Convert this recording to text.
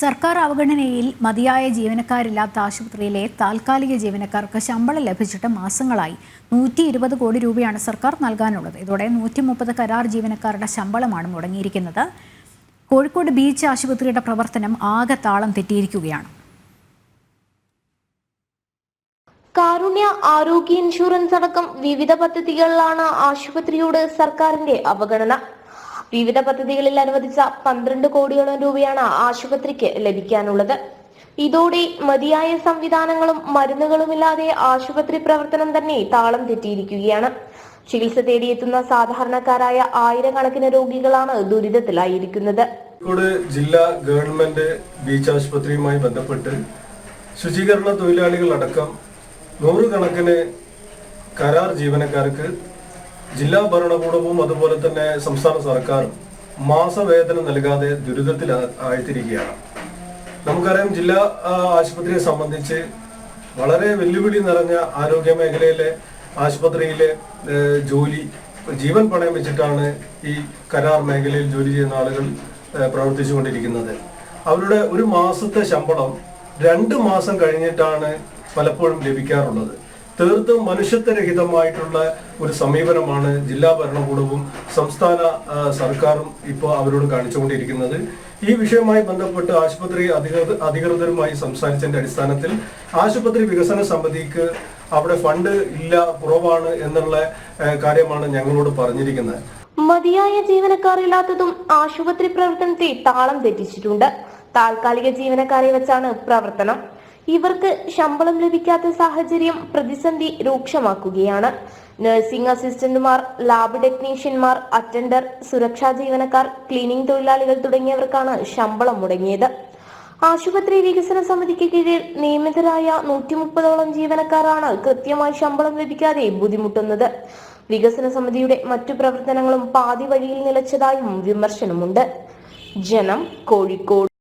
സർക്കാർ അവഗണനയിൽ മതിയായ ജീവനക്കാരില്ലാത്ത ആശുപത്രിയിലെ താൽക്കാലിക ജീവനക്കാർക്ക് ശമ്പളം ലഭിച്ചിട്ട് മാസങ്ങളായി നൂറ്റി ഇരുപത് കോടി രൂപയാണ് സർക്കാർ നൽകാനുള്ളത്. ഇതോടെ നൂറ്റി മുപ്പത് കരാർ ജീവനക്കാരുടെ ശമ്പളമാണ് മുടങ്ങിയിരിക്കുന്നത്. കോഴിക്കോട് ബീച്ച് ആശുപത്രിയുടെ പ്രവർത്തനം ആകെ താളം തെറ്റിയിരിക്കുകയാണ്. കാരുണ്യ ആരോഗ്യ ഇൻഷുറൻസ് അടക്കം വിവിധ പദ്ധതികളിലാണ് ആശുപത്രിയോട് സർക്കാരിന്റെ അവഗണന. വിവിധ പദ്ധതികളിൽ അനുവദിച്ച പന്ത്രണ്ട് കോടിയോളം രൂപയാണ് ആശുപത്രിക്ക് ലഭിക്കാനുള്ളത്. ഇതോടെ മതിയായ സംവിധാനങ്ങളും മരുന്നുകളുമില്ലാതെ ആശുപത്രി പ്രവർത്തനം തന്നെ താളം തെറ്റിയിരിക്കുകയാണ്. ചികിത്സ തേടിയെത്തുന്ന സാധാരണക്കാരായ ആയിരക്കണക്കിന് രോഗികളാണ് ദുരിതത്തിലായിരിക്കുന്നത്. ജില്ലാ ഗവൺമെന്റ് ബീച്ച് ആശുപത്രിയുമായി ബന്ധപ്പെട്ട് ശുചീകരണ തൊഴിലാളികളടക്കം നൂറുകണക്കിന് കരാർ ജീവനക്കാർക്ക് ജില്ലാ ഭരണകൂടവും അതുപോലെ തന്നെ സംസ്ഥാന സർക്കാരും മാസവേതനം നൽകാതെ ദുരിതത്തിൽ ആയിത്തിരിക്കുകയാണ് നമുക്കറിയാം ജില്ലാ ആശുപത്രിയെ സംബന്ധിച്ച് വളരെ വെല്ലുവിളി നിറഞ്ഞ ആരോഗ്യ മേഖലയിലെ ആശുപത്രിയിലെ ജോലി ജീവൻ പണയം വെച്ചിട്ടാണ് ഈ കരാർ മേഖലയിൽ ജോലി ചെയ്യുന്ന ആളുകൾ പ്രവർത്തിച്ചുകൊണ്ടിരിക്കുന്നത്. അവരുടെ ഒരു മാസത്തെ ശമ്പളം രണ്ട് മാസം കഴിഞ്ഞിട്ടാണ് പലപ്പോഴും ലഭിക്കാറുള്ളത്. തീർത്തും മനുഷ്യത്വരഹിതമായിട്ടുള്ള ഒരു സമീപനമാണ് ജില്ലാ ഭരണകൂടവും സംസ്ഥാന സർക്കാരും ഇപ്പോൾ അവരോട് കാണിച്ചുകൊണ്ടിരിക്കുന്നത്. ഈ വിഷയവുമായി ബന്ധപ്പെട്ട് ആശുപത്രി അധികൃത അധികൃതരുമായി സംസാരിച്ചതിന്റെ അടിസ്ഥാനത്തിൽ ആശുപത്രി വികസന സമിതിക്ക് അവിടെ ഫണ്ട് ഇല്ല കുറവാണ് എന്നുള്ള കാര്യമാണ് ഞങ്ങളോട് പറഞ്ഞിരിക്കുന്നത്. മതിയായ ജീവനക്കാർ ഇല്ലാത്തതും ആശുപത്രി പ്രവർത്തനത്തെ താളം തെറ്റിച്ചിട്ടുണ്ട്. താൽക്കാലിക ജീവനക്കാരെ വെച്ചാണ് പ്രവർത്തനം. ഇവർക്ക് ശമ്പളം ലഭിക്കാത്ത സാഹചര്യം പ്രതിസന്ധി രൂക്ഷമാക്കുകയാണ്. നഴ്സിംഗ് അസിസ്റ്റന്റുമാർ ലാബ് ടെക്നീഷ്യന്മാർ അറ്റൻഡർ സുരക്ഷാ ജീവനക്കാർ ക്ലീനിംഗ് തൊഴിലാളികൾ തുടങ്ങിയവർക്കാണ് ശമ്പളം മുടങ്ങിയത്. ആശുപത്രി വികസന സമിതിക്ക് കീഴിൽ നിയമിതരായ നൂറ്റി മുപ്പതോളം ജീവനക്കാരാണ് കൃത്യമായി ശമ്പളം ലഭിക്കാതെ ബുദ്ധിമുട്ടുന്നത്. വികസന സമിതിയുടെ മറ്റു പ്രവർത്തനങ്ങളും പാതി വഴിയിൽ നിലച്ചതായും വിമർശനമുണ്ട്. ജനം കോഴിക്കോട്